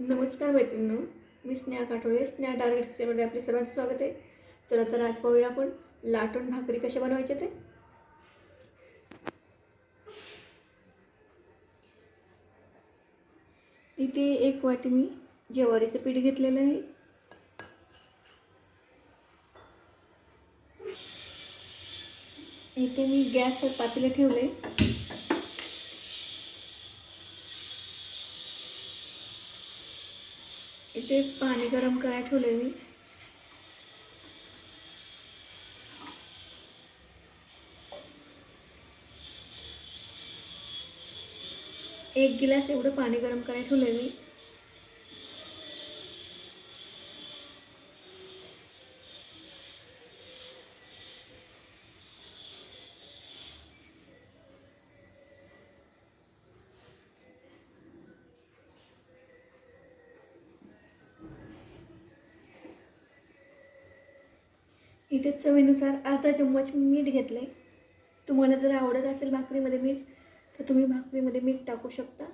नमस्कार मैत्रिणी मी स्नेहा काठोळे स्नेहा टार्गेट किचनमध्ये आपले सर्वांचं स्वागत आहे. चला तर आज पाहूया आपण लाटून भाकरी कशा बनवायचे ते. इथे एक वाटी मी ज्वारीचं पीठ घेतलेलं आहे. इथे मी गॅसवर पातेलं ठेवलं आहे इथे पाणी गरम करायला ठेवले मी. एक गिलास एवढं पाणी गरम करायला ठेवले मी. इथे चवीनुसार अर्धा चम्मच मीठ घेतलं आहे तुम्हाला जर आवडत असेल भाकरीमध्ये मीठ तर तुम्ही भाकरीमध्ये मीठ टाकू शकता.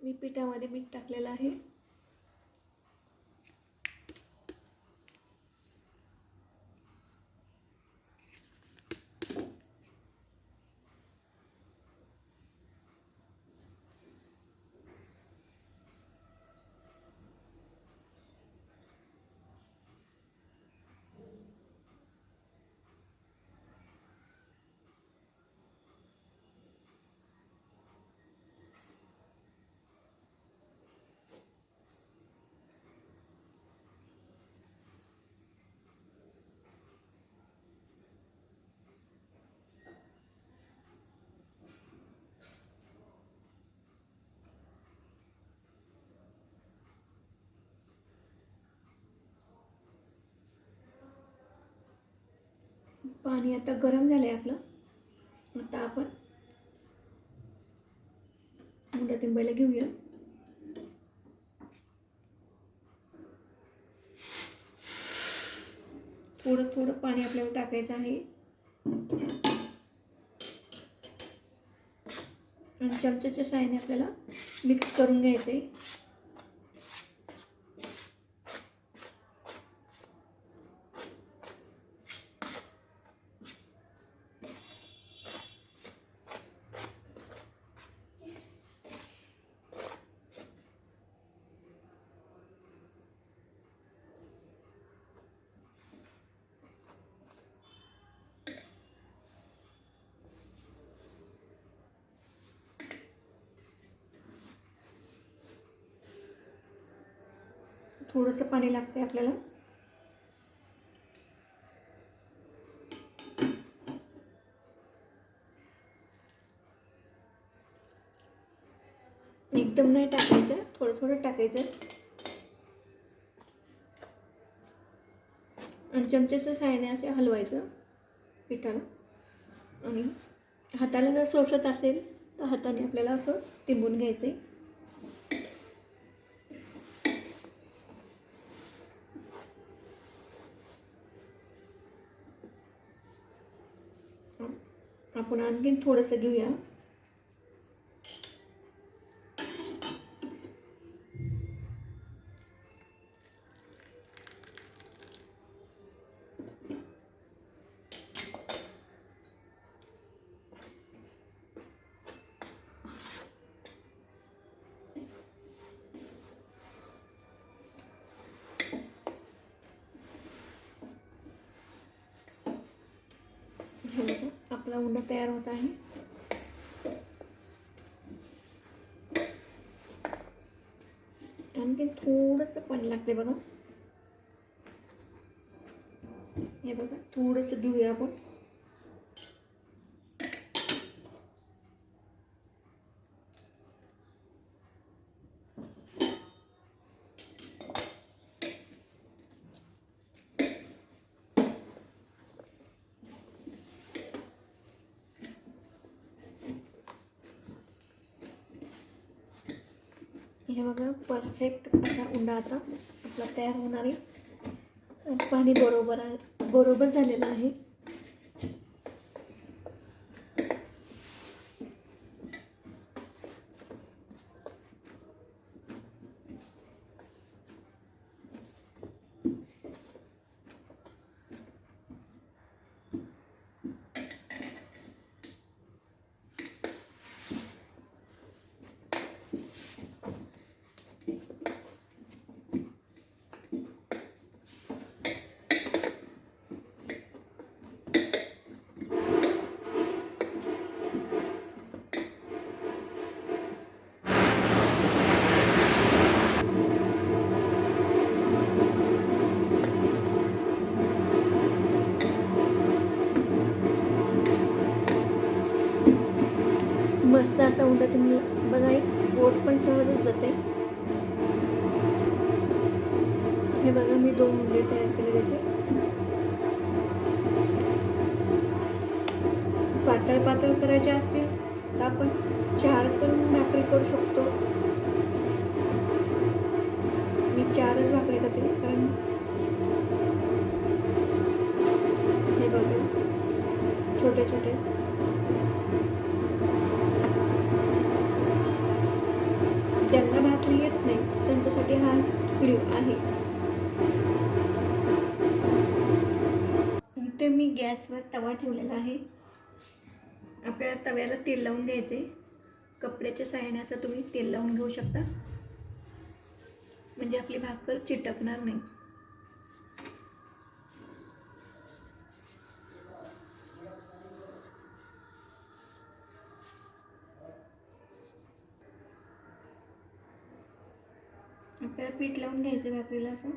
मी पिठामध्ये मीठ टाकलेलं आहे. पाणी आता गरम झालं आहे आपलं. आता आपण मुंडा तिंबायला घेऊया. थोडं थोडं पाणी आपल्याला टाकायचं आहे. आणि चमच्याच्या साहाय्याने आपल्याला मिक्स करून घ्यायचं आहे थोडंसं पाणी लागते आपल्याला. एकदम नाही टाकायचं थोडं थोडं टाकायचं. आणि चमच्याच्या साहाय्याने असे हलवायचं पिठाला. आणि हाताला जर सोसत असेल तर हाताने आपल्याला असं तिंबून घ्यायचं आहे आपण आणखीन थोडंसं घेऊया. बघा तैयार होता है। आणखी थोडंसं पाणी लागते बघा हे बघा थोडंसं घेऊया आपण हे बघा परफेक्ट असा उंडा आता आपला तयार होणार आहे. पाणी बरोबर आहे बरोबर झालेलं आहे. मस्त असा उंडा तुम्ही बघा एक बोट पण सहजच जाते. हे बघा मी दोन उंडे तयार केले त्याचे. पातळ पातळ करायचे असतील तर आपण चार पण भाकरी करू शकतो. मी चारच भाकरी करते कारण हे बघा छोटे छोटे. गॅसवर तवा ठेवलेला आहे. आपल्याला तव्याला तेल लावून घ्यायचे. कपड्याच्या सहाय्याने असं तुम्ही तेल लावून घेऊ शकता. म्हणजे आपली भाकर चिटकणार नाही. आपल्याला पीठ लावून घ्यायचं भाकरीला असं.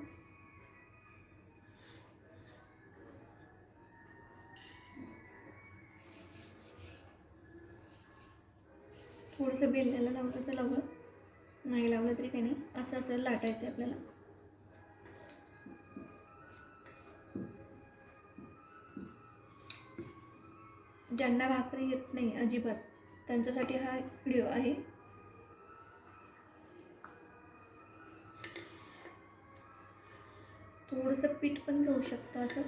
थोडंसं बेलण्याला लावलं तर लावलं नाही लावलं तरी काही नाही. असं असं लाटायचं आहे आपल्याला. ज्यांना भाकरी येत नाही अजिबात त्यांच्यासाठी हा व्हिडिओ आहे. थोडंसं पीठ पण घेऊ शकता असं.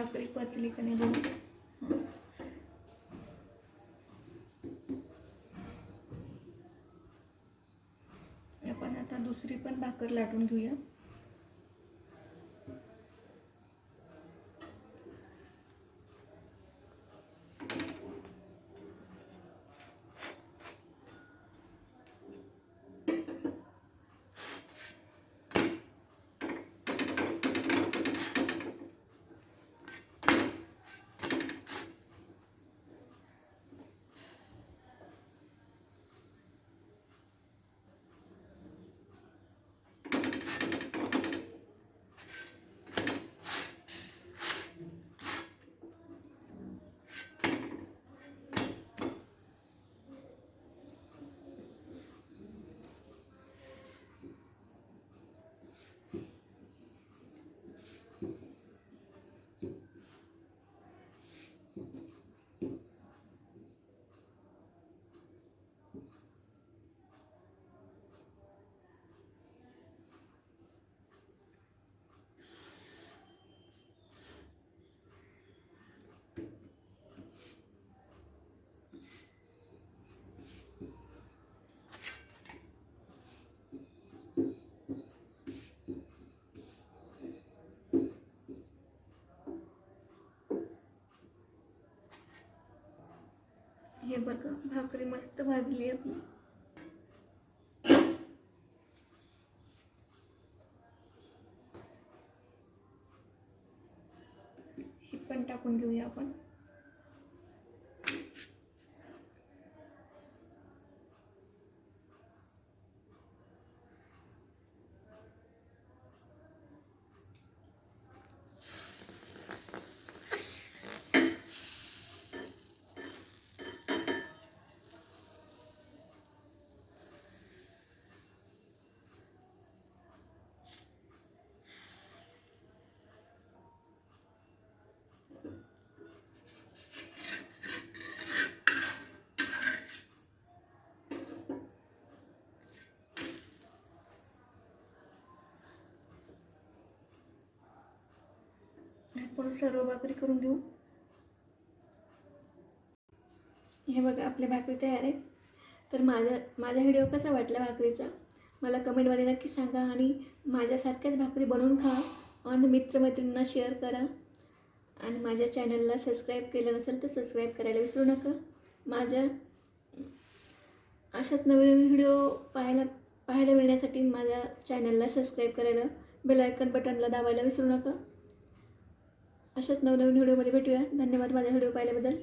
भाकरी पचली का नाही बघू. आपण आता दुसरी पण भाकर लाटून घेऊया. हे बघा भाकरी मस्त भाजली आपली. ही पण टाकून घेऊया आपण. आपण सर्व भाकरी करून घेऊ. हे बघा आपल्या भाकरी तयार आहे तर माझा माझा व्हिडिओ कसा वाटला भाकरीचा? मला कमेंटमध्ये नक्की सांगा आणि माझ्यासारख्याच भाकरी बनवून खा आणि मित्रमैत्रिणींना शेअर करा. आणि माझ्या चॅनलला सबस्क्राईब केलं नसेल तर सबस्क्राईब करायला विसरू नका. माझ्या अशाच नवीन व्हिडिओ पाहायला पाहायला मिळण्यासाठी माझ्या चॅनलला सबस्क्राईब करायला बेल आयकन बटनला दाबायला विसरू नका. अशाच नवनवीन व्हिडिओमध्ये भेटूया. धन्यवाद माझ्या व्हिडिओ पाहिल्याबद्दल.